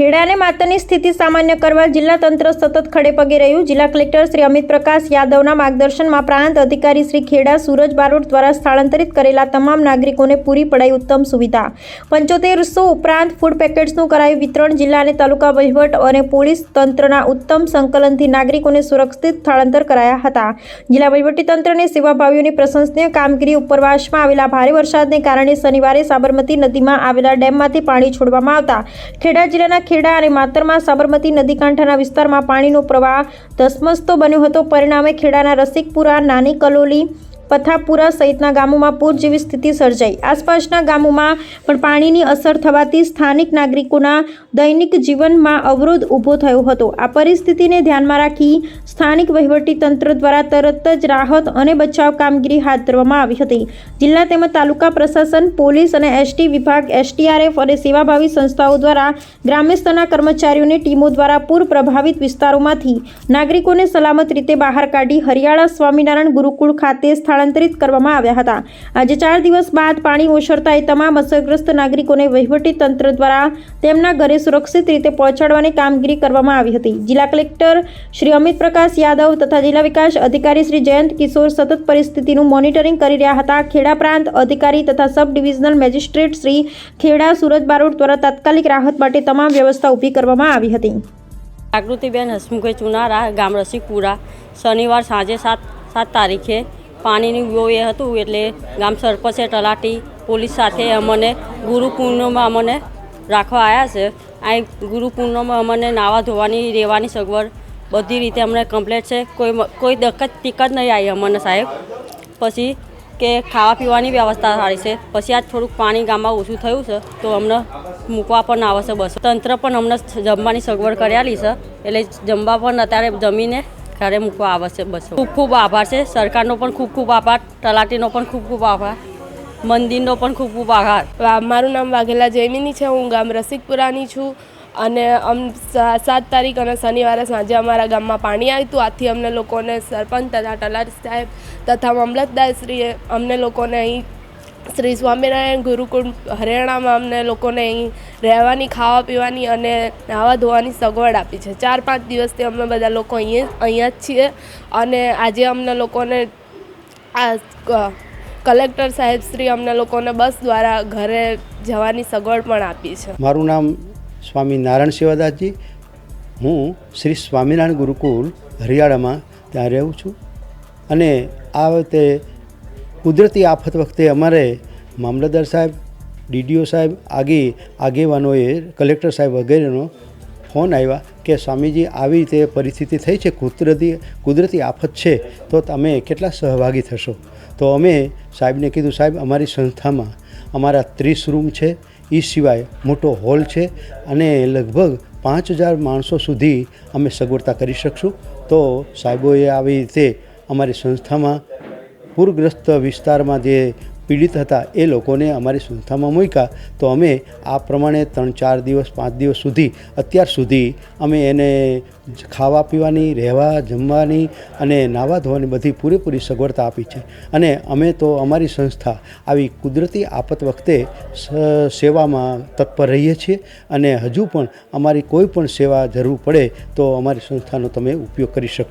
ખેડા અને માતરની સ્થિતિ સામાન્ય કરવા જિલ્લા તંત્ર સતત ખડે પગે રહ્યું. જિલ્લા કલેક્ટર શ્રી અમિત પ્રકાશ યાદવના માર્ગદર્શનમાં પ્રાંત અધિકારી શ્રી ખેડા સુરજ બારોટ દ્વારા સ્થળાંતરિત કરેલા તમામ નાગરિકોને પૂરી પડાઈ ઉત્તમ સુવિધા. પંચોતેરસો ઉપરાંત ફૂડ પેકેટ્સનું કરાયું વિતરણ જિલ્લા અને તાલુકા વહીવટ અને પોલીસ તંત્રના ઉત્તમ સંકલનથી નાગરિકોને સુરક્ષિત સ્થળાંતર કરાયા હતા. જિલ્લા વહીવટીતંત્રને સેવાભાવીઓની પ્રશંસનીય કામગીરી ઉપરવાસમાં આવેલા ભારે વરસાદને કારણે શનિવારે સાબરમતી નદીમાં આવેલા ડેમમાંથી પાણી છોડવામાં આવતા. ખેડા જિલ્લાના ખેડા અને માતરમાં સાબરમતી નદી કાંઠાના વિસ્તારમાં પાણીનો પ્રવાહ ધસમસતો બન્યો હતો. પરિણામે ખેડાના રસિકપુરા નાની કલોલી પથાપુરા સહિતના ગામોમાં પૂર જેવી સ્થિતિ સર્જાઈ. આસપાસના ગામોમાં પણ પાણીની અસર થવાથી સ્થાનિક નાગરિકોના દૈનિક જીવનમાં અવરોધ ઊભો થયો હતો. આ પરિસ્થિતિને ધ્યાનમાં રાખી સ્થાનિક તંત્ર દ્વારા તરત જ રાહત અને બચાવ કામગીરી હાથ ધરવામાં આવી હતી. જિલ્લા તેમજ તાલુકા પ્રશાસન, પોલીસ અને એસટી વિભાગ એસટીઆરએફ અને સેવાભાવી સંસ્થાઓ દ્વારા ગ્રામ્ય સ્તરના કર્મચારીઓની ટીમો દ્વારા પૂર પ્રભાવિત વિસ્તારોમાંથી નાગરિકોને સલામત રીતે બહાર કાઢી હરિયાળા સ્વામિનારાયણ ગુરુકુળ ખાતે સ્થળાંતરિત કરવામાં આવ્યા હતા. આજે ચાર દિવસ બાદ પાણી ઓસરતા એ તમામ અસરગ્રસ્ત નાગરિકોને વહીવટી તંત્ર દ્વારા તેમના ઘરે સુરક્ષિત રીતે પહોંચાડવાની કામગીરી કરવામાં આવી હતી. જિલ્લા કલેક્ટર શ્રી અમિત પ્રકાશ યાદવ તથા જિલ્લા વિકાસ અધિકારી શ્રી જયંત કિશોર સતત પરિસ્થિતિનું મોનિટરિંગ કરી રહ્યા હતા. ખેડા પ્રાંત અધિકારી તથા sub divisional magistrate Shri Kheda Surat Barot દ્વારા તાત્કાલિક રાહત માટે તમામ વ્યવસ્થા ઊભી કરવામાં આવી હતી. જાગૃતિબેન હસમુખે ચુનારા ગામ રસીપુરા શનિવાર સાંજે સાત સાત તારીખે પાણીની એ હતું એટલે ગામ સરપંચે તલાટી પોલીસ સાથે અમને ગુરુ પૂર્ણમાં અમને રાખવા આવ્યા છે. અહીં ગુરુ પૂર્ણમાં અમને નાવા ધોવાની, રહેવાની સગવડ બધી રીતે અમને કમ્પ્લેટ છે. કોઈ કોઈ દક્કત તિકત નહીં આવી અમને સાહેબ. પછી કે ખાવા પીવાની વ્યવસ્થા સારી છે. પછી આજ થોડુંક પાણી ગામમાં ઓછું થયું છે, તો અમને મૂકવા પણ આવે છે બસ. તંત્ર પણ અમને જમવાની સગવડ કરેલી છે, એટલે જમવા પણ અત્યારે જમીને ઘરે મૂકવા આવે છે બસ. ખૂબ ખૂબ આભાર છે. સરકારનો પણ ખૂબ ખૂબ આભાર. તલાટીનો પણ ખૂબ ખૂબ આભાર. મંદિરનો પણ ખૂબ ખૂબ આભાર. મારું નામ વાઘેલા જૈમિની છે. હું ગામ રસિકપુરાની છું અને અમ સાત તારીખ અને શનિવારે સાંજે અમારા ગામમાં પાણી આવ્યું હતું. આથી અમને લોકોને સરપંચ તથા તલાટી સાહેબ તથા મામલતદારશ્રીએ અમને લોકોને અહીં શ્રી સ્વામિનારાયણ ગુરુકુળ હરિયાણામાં અમને લોકોને અહીં રહેવાની, ખાવા પીવાની અને નાવા ધોવાની સગવડ આપી છે. ચાર પાંચ દિવસથી અમે બધા લોકો અહીંયા અહીંયા જ છીએ અને આજે અમને લોકોને આ કલેક્ટર સાહેબ શ્રી અમને લોકોને બસ દ્વારા ઘરે જવાની સગવડ પણ આપી છે. મારું નામ સ્વામી નારાયણ સેવાદાસજી હું શ્રી સ્વામિનારાયણ ગુરુકુળ હરિયાળામાં ત્યાં રહું છું. અને આ વખતે કુદરતી આફત વખતે અમારે મામલતદાર સાહેબ ડીડીઓ સાહેબ આગે આગેવાનોએ, કલેક્ટર સાહેબ વગેરેનો ફોન આવ્યા કે સ્વામીજી આવી રીતે પરિસ્થિતિ થઈ છે, કુદરતી કુદરતી આફત છે, તો તમે કેટલા સહભાગી થશો? તો અમે સાહેબને કીધું, સાહેબ, અમારી સંસ્થામાં અમારા ત્રીસ રૂમ છે, એ સિવાય મોટો હોલ છે અને લગભગ પાંચ હજાર માણસો સુધી અમે સગવડતા કરી શકશું. તો સાહેબોએ આવી રીતે અમારી સંસ્થામાં પૂરગ્રસ્ત વિસ્તારમાં જે પીડિત હતા એ લોકોને અમારી સંસ્થામાં મૂક્યા. તો અમે આ પ્રમાણે ત્રણ, ચાર દિવસ, પાંચ દિવસ સુધી, અત્યાર સુધી અમે એને ખાવા પીવાની, રહેવા, જમવાની અને નાહવા ધોવાની બધી પૂરેપૂરી સગવડતા આપી છે. અને અમે તો અમારી સંસ્થા આવી કુદરતી આફત વખતે સેવામાં તત્પર રહીએ છીએ અને હજુ પણ અમારી કોઈ પણ સેવા જરૂર પડે તો અમારી સંસ્થાનો તમે ઉપયોગ કરી શકશો.